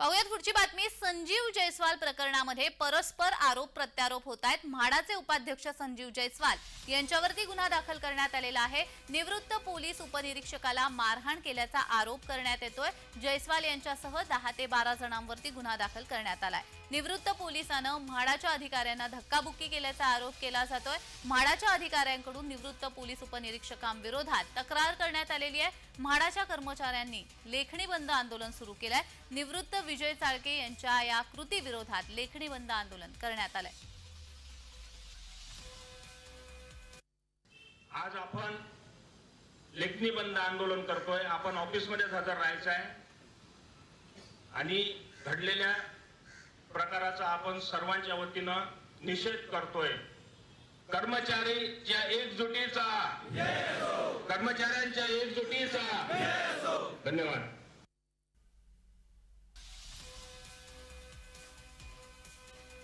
पाहुयात पुढची बातमी. संजीव जयस्वाल प्रकरणामध्ये परस्पर आरोप प्रत्यारोप होत आहेत म्हाडाचे उपाध्यक्ष संजीव जयस्वाल यांच्यावरती गुन्हा दाखल करण्यात आलेला आहे. निवृत्त पोलीस उपनिरीक्षकाला मारहाण केल्याचा आरोप करण्यात येतोय. जयस्वाल यांच्यासह दहा ते बारा जणांवरती गुन्हा दाखल करण्यात आलाय. निवृत्त पोलिसानं म्हाडाच्या अधिकाऱ्यांना धक्काबुक्की केल्याचा आरोप केला जातोय. म्हाडाच्या अधिकाऱ्यांकडून निवृत्त पोलीस उपनिरीक्षकांविरोधात तक्रार करण्यात आलेली आहे. म्हाडाच्या कर्मचाऱ्यांनी लेखणी बंद आंदोलन सुरू केलंय. निवृत्त विजय चाळके यांच्या या कृतीविरोधात लेखणी बंद आंदोलन करण्यात आलंय. आज आपण लेखणी बंद आंदोलन करतोय. आपण ऑफिसमध्येच हजर राहायचं आहे. आणि घडलेल्या प्रकाराचा आपण सर्वांच्या वतीनं निषेध करतोय. कर्मचारीच्या एकजुटीचा. कर्मचाऱ्यांच्या एकजुटीचा. धन्यवाद.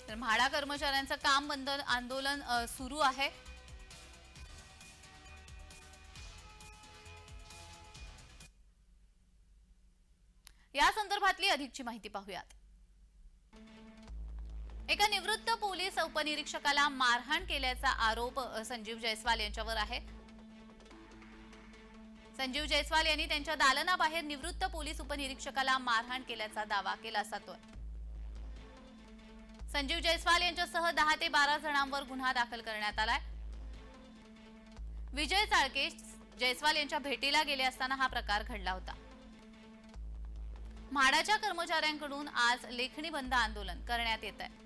तर म्हाडा कर्मचाऱ्यांचं काम बंद आंदोलन सुरू आहे. या संदर्भातली अधिकची माहिती पाहूयात. एका निवृत्त पोलीस उपनिरीक्षकाला मारहाण केल्याचा आरोप संजीव जयस्वाल यांच्यावर आहे. संजीव जयस्वाल यांनी त्यांच्या दालनाबाहेर निवृत्त पोलीस उपनिरीक्षकाला मारहाण केल्याचा दावा केला जातोय. संजीव जयस्वाल यांच्यासह दहा ते बारा जणांवर गुन्हा दाखल करण्यात आलाय. विजय चाळके जयस्वाल यांच्या भेटीला गेले असताना हा प्रकार घडला होता. म्हाडाच्या कर्मचाऱ्यांकडून आज लेखणी बंद आंदोलन करण्यात येत आहे